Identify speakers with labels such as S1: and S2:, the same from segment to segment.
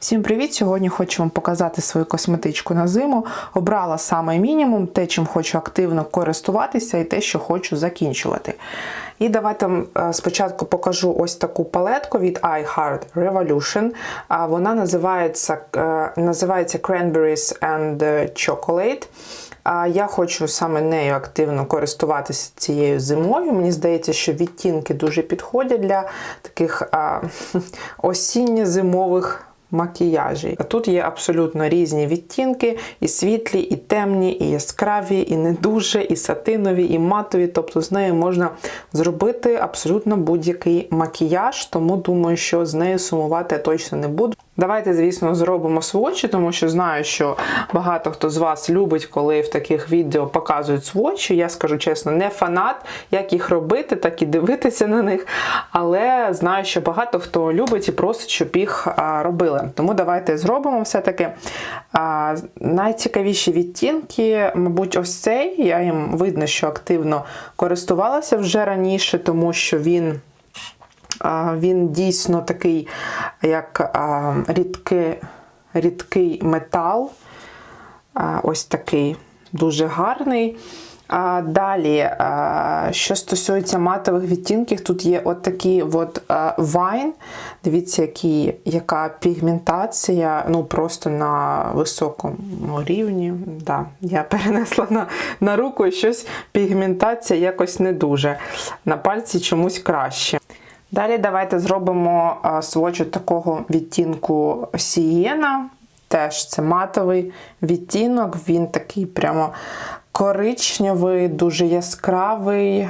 S1: Всім привіт! Сьогодні хочу вам показати свою косметичку на зиму. Обрала саме мінімум, те, чим хочу активно користуватися, і те, що хочу закінчувати. І давайте е, спочатку покажу ось таку палетку від iHeart Revolution. Вона називається, е, називається Cranberries and Chocolate. Я хочу саме нею активно користуватися цією зимою. Мені здається, що відтінки дуже підходять для таких осінньо-зимових макіяжі. Тут є абсолютно різні відтінки: і світлі, і темні, і яскраві, і не дуже, і сатинові, і матові. Тобто з нею можна зробити абсолютно будь-який макіяж, тому думаю, що з нею сумувати точно не буду. Давайте, звісно, зробимо сводчі, тому що знаю, що багато хто з вас любить, коли в таких відео показують сводчі. Я скажу чесно, не фанат, як їх робити, так і дивитися на них. Але знаю, що багато хто любить і просить, щоб їх робили. Тому давайте зробимо все-таки. Найцікавіші відтінки, мабуть, ось цей. Я їм видно, що активно користувалася вже раніше, тому що він. Він дійсно такий, як рідкий, рідкий метал. Ось такий дуже гарний. А, Далі, що стосується матових відтінків, тут є от такий от вайн. Дивіться, які, яка пігментація, ну просто на високому рівні. Да, Я перенесла на, на руку щось пігментація якось не дуже. На пальці чомусь краще. Далі давайте зробимо сводч такого відтінку Сієна. Теж це матовий відтінок, він такий прямо коричневий, дуже яскравий,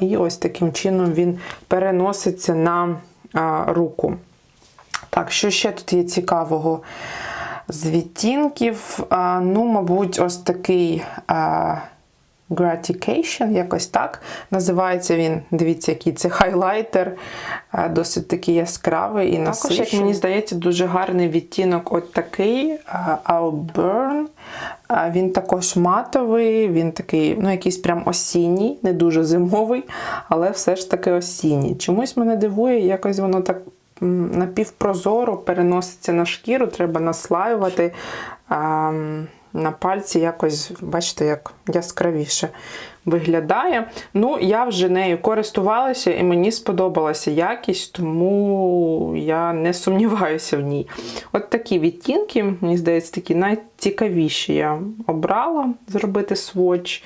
S1: і ось таким чином він переноситься на руку. Так, що ще тут є цікавого з відтінків? Ну, мабуть, ось такий. Gratification, якось так. Називається він, дивіться, який це хайлайтер, досить такий яскравий і насичений. Також, як мені здається, дуже гарний відтінок от такий Auburn. Він також матовий, він такий, ну, якийсь прям осінній, не дуже зимовий, але все ж таки осінній. Чомусь мене дивує, якось воно так напівпрозоро переноситься на шкіру, треба наслаювати на пальці якось, бачите, як яскравіше виглядає. Ну, я вже нею користувалася і мені сподобалася якість, тому я не сумніваюся в ній. От такі відтінки, мені здається, такі найцікавіші я обрала зробити сводч.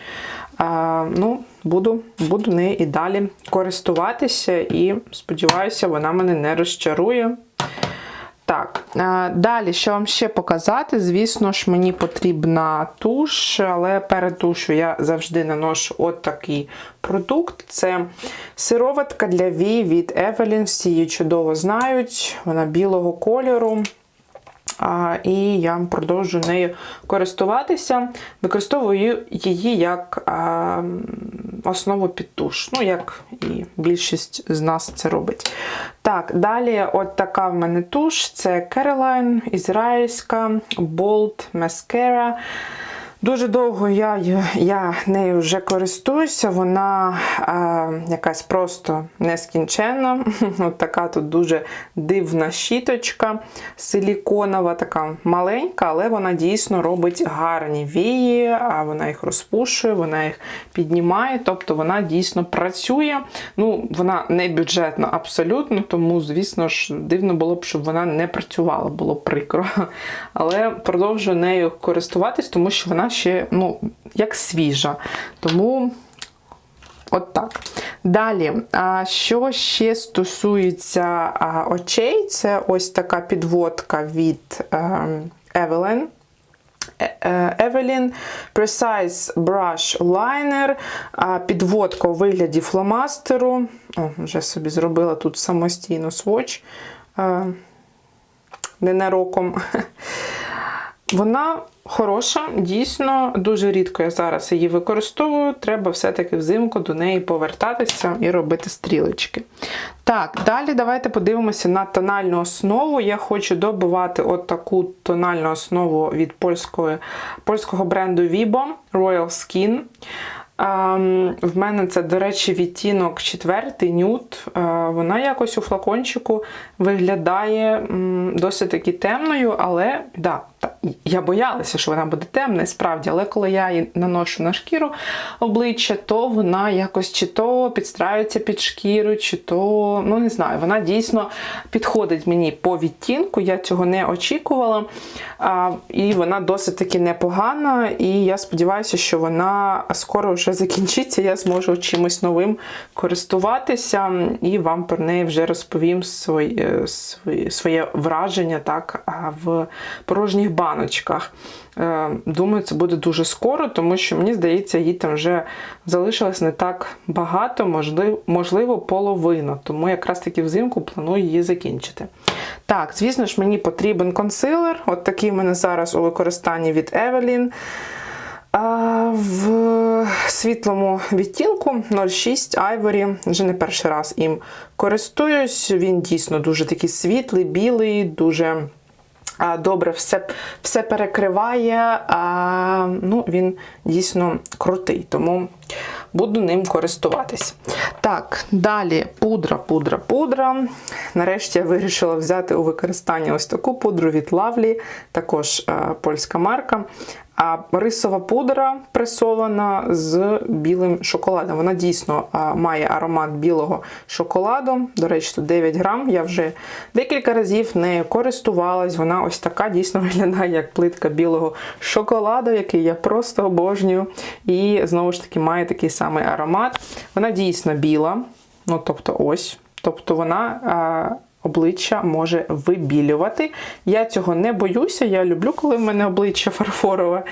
S1: А, ну, Буду буду нею і далі користуватися, і сподіваюся, вона мене не розчарує. Так, далі, що вам ще показати? Звісно ж, мені потрібна туш, але перед тушу я завжди наношу от такий продукт. Це сироватка для вій від Evelyn. Всі її чудово знають. Вона білого кольору. І я продовжую нею користуватися. Використовую її як основу під туш. Ну, як і більшість з нас це робить. Так, далі от така в мене туш це Caroline, ізраїльська, Bold Mascara. Дуже довго я я нею вже користуюся, вона е, якась просто нескінченна. От така тут дуже дивна щіточка, силіконова, така маленька, але вона дійсно робить гарні вії, а вона їх розпушує, вона їх піднімає, тобто вона дійсно працює. Ну, Вона не бюджетна абсолютно, тому, звісно ж, дивно було б, щоб вона не працювала, було прикро. Але продовжую нею користуватись, тому що вона ще, ну, як свіжа. Тому. От так. Далі, а що ще стосується очей, це ось така підводка від Evelyn. Evelyn Precise Brush Liner, підводка у вигляді фломастеру. О, Вже собі зробила тут самостійно сводч ненароком. Вона хороша, дійсно, дуже рідко я зараз її використовую. Треба все-таки взимку до неї повертатися і робити стрілочки. Так, далі давайте подивимося на тональну основу. Я хочу добувати от таку тональну основу від польської, польського бренду Vibo Royal Skin. А, в мене це, до речі, відтінок четвертий нюд. А, вона якось у флакончику виглядає м, досить таки темною, але да, я боялася, що вона буде темна, справді, але коли я її наношу на шкіру обличчя, то вона якось чи то підстраюється під шкіру, чи то, ну не знаю, вона дійсно підходить мені по відтінку, я цього не очікувала. А, і вона досить таки непогана, і я сподіваюся, що вона скоро вже закінчиться, я зможу чимось новим користуватися, і вам про неї вже розповім своє, своє враження так, в порожніх баночках. Е, Думаю, це буде дуже скоро, тому що мені здається, їй там вже залишилось не так багато, можливо, половина. Тому якраз таки взимку планую її закінчити. Так, звісно ж, мені потрібен консилер. От такий в мене зараз у використанні від Evelyn. В світлому відтінку 06 Ivory, вже не перший раз їм користуюсь. Він дійсно дуже такий світлий, білий, дуже добре все все перекриває. А, ну, Він дійсно крутий, тому буду ним користуватись. Так, далі пудра, пудра, пудра. Нарешті я вирішила взяти у використання ось таку пудру від Лавлі, також а, польська марка. А рисова пудра пресована з білим шоколадом. Вона дійсно має аромат білого шоколаду. До речі, тут 9 грам. Я вже декілька разів нею користувалась. Вона ось така дійсно виглядає, як плитка білого шоколаду, який я просто обожнюю. І знову ж таки має такий самий аромат. Вона дійсно біла. Ну, тобто, ось. Тобто вона. Обличчя може вибілювати. Я цього не боюся, я люблю, коли в мене обличчя фарфорове.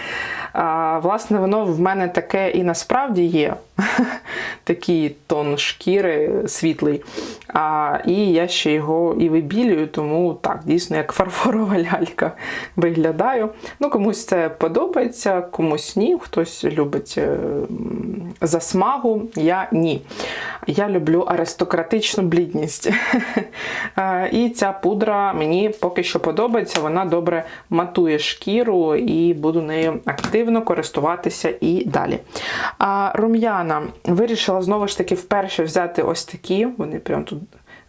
S1: А, Власне, воно в мене таке і насправді є. Такий тон шкіри світлий. А, І я ще його і вибілюю, тому так, дійсно, як фарфорова лялька виглядаю. Ну, Комусь це подобається, комусь ні. Хтось любить е, засмагу, я ні. Я люблю аристократичну блідність. І ця пудра мені поки що подобається, вона добре матує шкіру і буду нею активно користуватися і далі. А Рум'яна вирішила знову ж таки вперше взяти ось такі, вони прям тут.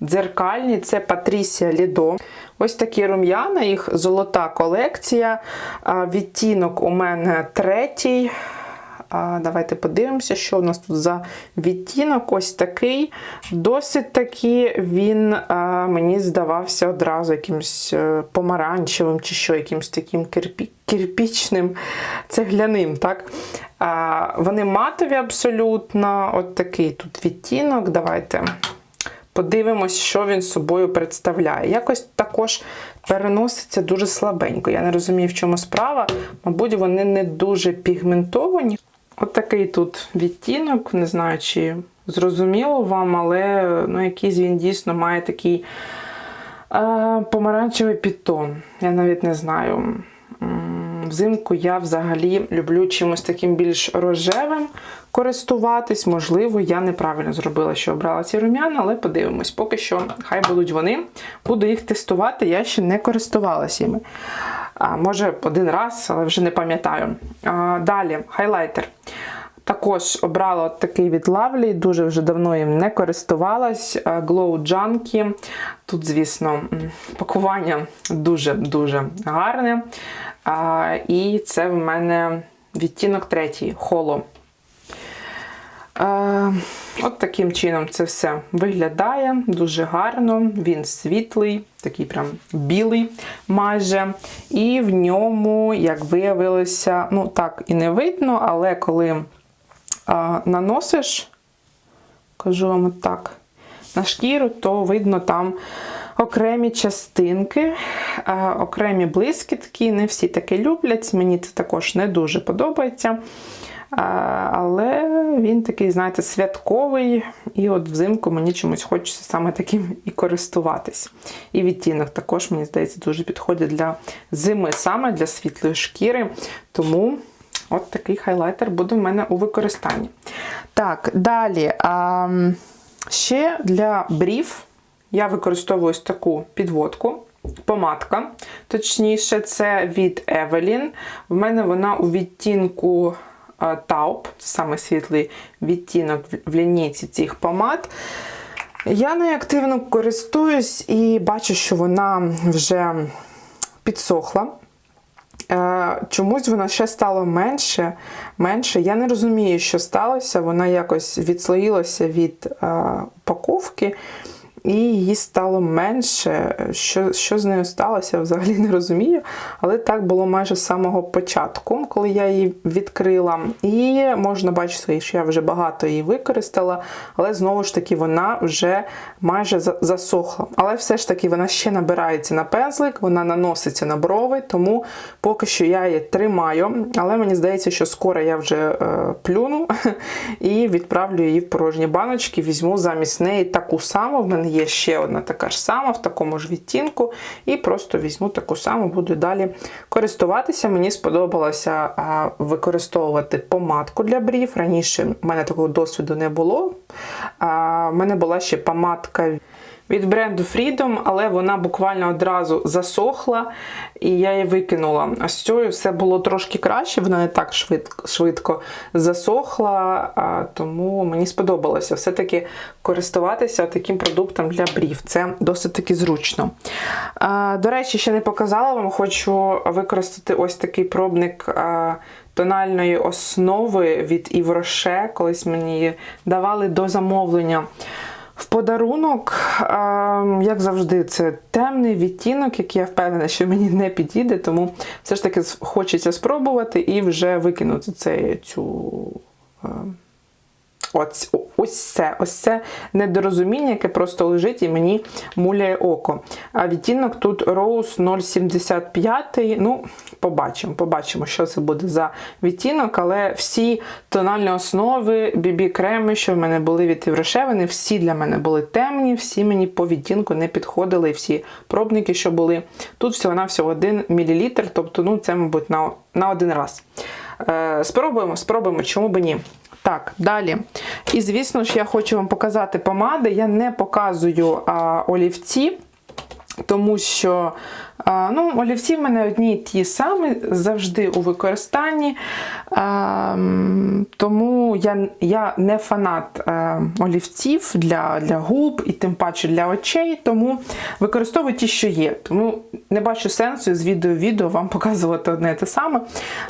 S1: Дзеркальні, це Патрісія Лідо. Ось такі рум'яна, їх золота колекція. Відтінок у мене третій. Давайте подивимося, що у нас тут за відтінок. Ось такий. Досить таки він мені здавався одразу якимось е, помаранчевим чи що, якимось таким кирпі, кирпічним, цегляним. так? Вони матові абсолютно. От такий тут відтінок. Давайте. Подивимось, що він собою представляє. Якось також переноситься дуже слабенько. Я не розумію, в чому справа. Мабуть, вони не дуже пігментовані. От такий тут відтінок, не знаю, чи зрозуміло вам, але ну, якийсь він дійсно має такий е, помаранчевий підтон. Я навіть не знаю. Взимку я взагалі люблю чимось таким більш рожевим користуватись. Можливо, я неправильно зробила, що обрала ці рум'яна, але подивимось. Поки що, хай будуть вони. Буду їх тестувати, я ще не користувалася їми. Може, один раз, але вже не пам'ятаю. Далі, хайлайтер. Також обрала такий від Lovely, дуже вже давно їм не користувалась. Glow Junkie. Тут, звісно, пакування дуже-дуже гарне. І це в мене відтінок третій холо. От таким чином це все виглядає дуже гарно. Він світлий, такий прям білий майже. І в ньому, як виявилося, ну так і не видно, але коли а, наносиш, кажу вам так, на шкіру, то видно там окремі частинки, окремі блискітки. Не всі таке люблять. Мені це також не дуже подобається. Але він такий, знаєте, святковий, і от взимку мені чомусь хочеться саме таким і користуватись. І відтінок також, мені здається, дуже підходить для зими, саме для світлої шкіри. Тому от такий хайлайтер буде в мене у використанні. Так, далі. А, Ще для брів я використовую таку підводку. Помадка, точніше, це від Evelyn. В мене вона у відтінку Taupe, саме світлий відтінок в- в лінійці цих помад. Я нею активно користуюсь і бачу, що вона вже підсохла. Е, Чомусь вона ще стало менше. менше. Я не розумію, що сталося. Вона якось відслоїлася від е, упаковки, і її стало менше. Що, що з нею сталося, взагалі не розумію. Але так було майже з самого початку, коли я її відкрила. І можна бачити, що я вже багато її використала, але знову ж таки вона вже майже засохла. Але все ж таки вона ще набирається на пензлик, вона наноситься на брови, тому поки що я її тримаю. Але мені здається, що скоро я вже е, плюну і відправлю її в порожні баночки. Візьму замість неї таку саму. В мене є ще одна така ж сама в такому ж відтінку. І просто візьму таку саму, буду далі користуватися. Мені сподобалося використовувати помадку для брів. Раніше в мене такого досвіду не було. В мене була ще помадка від бренду Freedom, але вона буквально одразу засохла, і я її викинула. А з цією все було трошки краще, вона не так швидко, засохла, тому мені сподобалося все-таки користуватися таким продуктом для брів. Це досить таки зручно. До речі, ще не показала вам, хочу використати ось такий пробник. Тональної основи від Rocher. колись мені давали до замовлення. В подарунок, як завжди, це темний відтінок, який я впевнена, що мені не підійде, тому все ж таки хочеться спробувати і вже викинути цю. А, Ось, це, ось це недорозуміння, яке просто лежить і мені муляє око. А відтінок тут Rose 075. Ну, побачимо, побачимо, що це буде за відтінок, але всі тональні основи, BB-креми, що в мене були від Євроше, вони всі для мене були темні, всі мені по відтінку не підходили, і всі пробники, що були. Тут всього-навсього 1 мл, тобто ну, це, мабуть, на, на один раз. Е, спробуємо, спробуємо, чому б ні. Так, далі. І звісно ж, я хочу вам показати помади. Я не показую а, олівці, тому що ну, олівці в мене одні й ті самі завжди у використанні. Тому я, я не фанат а, олівців для, для губ і тим паче для очей, тому використовую ті, що є. Тому не бачу сенсу з відео-відео вам показувати одне і те саме.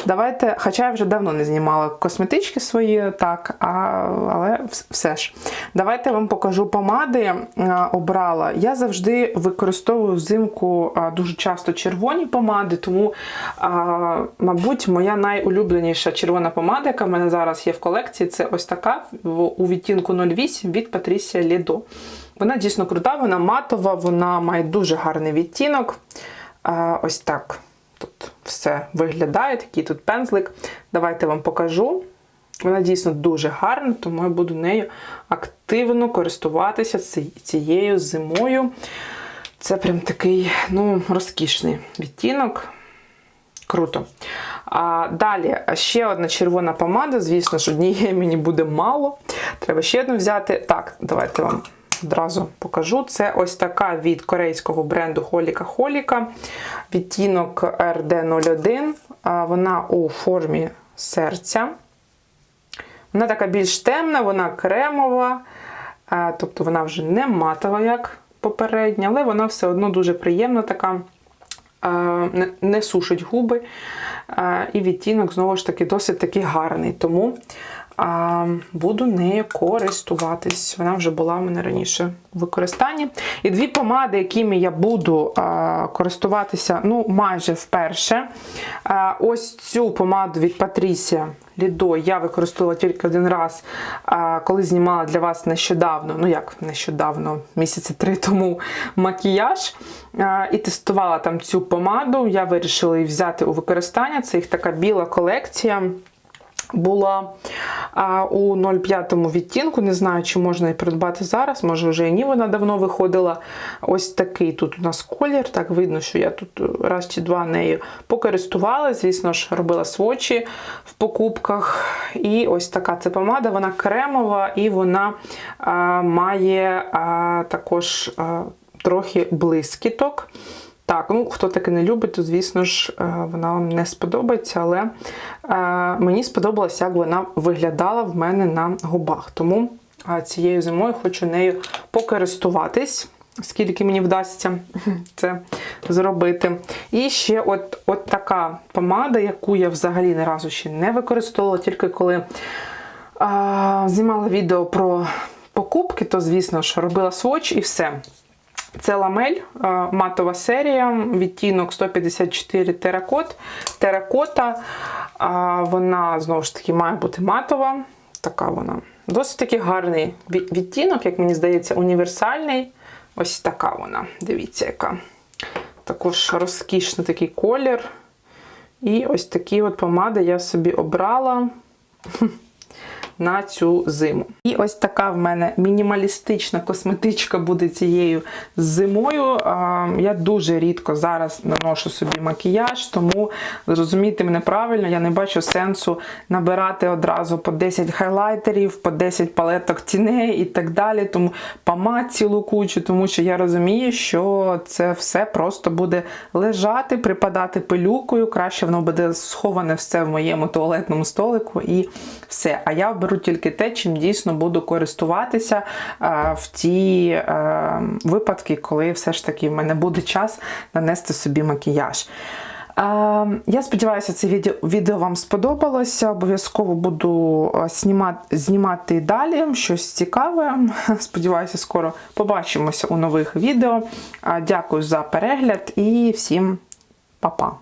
S1: Давайте, хоча я вже давно не знімала косметички свої, так, а, але все ж. Давайте я вам покажу помади. а, Обрала. Я завжди використовую взимку а, дуже часто червоні помади, тому, а, мабуть, моя найулюбленіша червона помада, яка в мене зараз є в колекції, це ось така у відтінку 08 від Patricia Lido. Вона дійсно крута, вона матова, вона має дуже гарний відтінок. А, ось так. Тут все виглядає, такий тут пензлик. Давайте вам покажу. Вона дійсно дуже гарна, тому я буду нею активно користуватися цією зимою. Це прям такий ну, розкішний відтінок. Круто. А, далі ще одна червона помада. Звісно ж, однієї мені буде мало. Треба ще одну взяти. Так, давайте вам одразу покажу. Це ось така від корейського бренду Холіка Холіка. Відтінок RD01. А, Вона у формі серця. Вона така більш темна, вона кремова, тобто вона вже не матова, як попередня, але вона все одно дуже приємна така. Не, не сушить губи, і відтінок, знову ж таки, досить таки гарний. Тому а, буду нею користуватись. Вона вже була в мене раніше в використанні. І дві помади, якими я буду а, користуватися ну, майже вперше. А, ось цю помаду від Patricia Lido я використовувала тільки один раз, а, коли знімала для вас нещодавно, ну як нещодавно, місяці три тому макіяж. А, І тестувала там цю помаду. Я вирішила її взяти у використання. Це їх така біла колекція була а, у 0,5 відтінку. Не знаю, чи можна її придбати зараз. Може, вже і ні, вона давно виходила. Ось такий тут у нас колір. Так видно, що я тут раз чи два нею покористувалася. Звісно ж, робила свочі в покупках. І ось така це помада, вона кремова і вона а, має а, також а, трохи блискіток. Так, ну хто таке не любить, то звісно ж е, вона вам не сподобається, але е, мені сподобалося, як вона виглядала в мене на губах. Тому е, цією зимою хочу нею покористуватись, скільки мені вдасться це зробити. І ще от, от така помада, яку я взагалі ні разу ще не використовувала, тільки коли а, знімала відео про покупки, то, звісно ж, робила сводч і все. Це ламель, е, матова серія, відтінок 154 теракот. Теракота. Вона знову ж таки має бути матова. Така вона. Досить таки гарний відтінок, як мені здається, універсальний. Ось така вона. Дивіться, яка. Також розкішний такий колір. І ось такі от помади я собі обрала на цю зиму. І ось така в мене мінімалістична косметичка буде цією зимою. Я дуже рідко зараз наношу собі макіяж, тому зрозумійте мене правильно, я не бачу сенсу набирати одразу по 10 хайлайтерів, по 10 палеток тіней і так далі. Тому помад цілу кучу, тому що я розумію, що це все просто буде лежати, припадати пилюкою. Краще воно буде сховане все в моєму туалетному столику і все. А я беру тільки те, чим дійсно буду користуватися е, в ті е, випадки, коли все ж таки в мене буде час нанести собі макіяж. Е, Я сподіваюся, це відео, вам сподобалося. Обов'язково буду знімати, знімати далі щось цікаве. Сподіваюся, скоро побачимося у нових відео. Дякую за перегляд і всім па-па!